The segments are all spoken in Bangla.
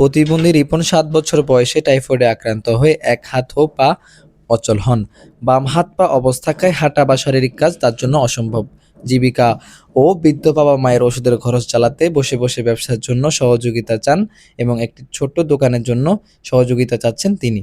প্রতিবন্ধী রিপন সাত বছর বয়সে টাইফয়েডে আক্রান্ত হয়ে এক হাত ও পা অচল হন। বাম হাত পা অবস্থাকায় হাঁটা বা শারীরিক কাজ তার জন্য অসম্ভব। জীবিকা ও বৃদ্ধ বাবা মায়ের ওষুধের খরচ চালাতে বসে বসে ব্যবসার জন্য সহযোগিতা চান এবং একটি ছোট্ট দোকানের জন্য সহযোগিতা চাচ্ছেন তিনি।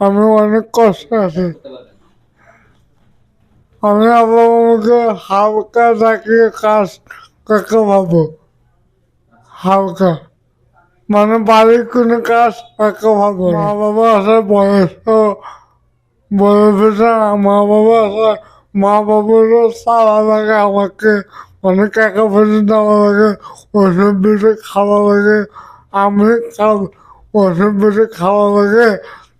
আমি অনেক কষ্ট আছি। আমি আমাকে হালকা থাকিয়ে কাজ কাকে ভাবো হালকা। মানে বাড়ির কোনো কাজ কাকে ভাবো মা বাবা আছে বয়স বয়স মা বাবা আছে মা বাবারও সারা লাগে আমাকে। অনেক টাকা পয়সা দেওয়া লাগে, ওষুধ বেশি খাওয়া লাগে। আমি ওষুধ বেশি খাওয়া লাগে।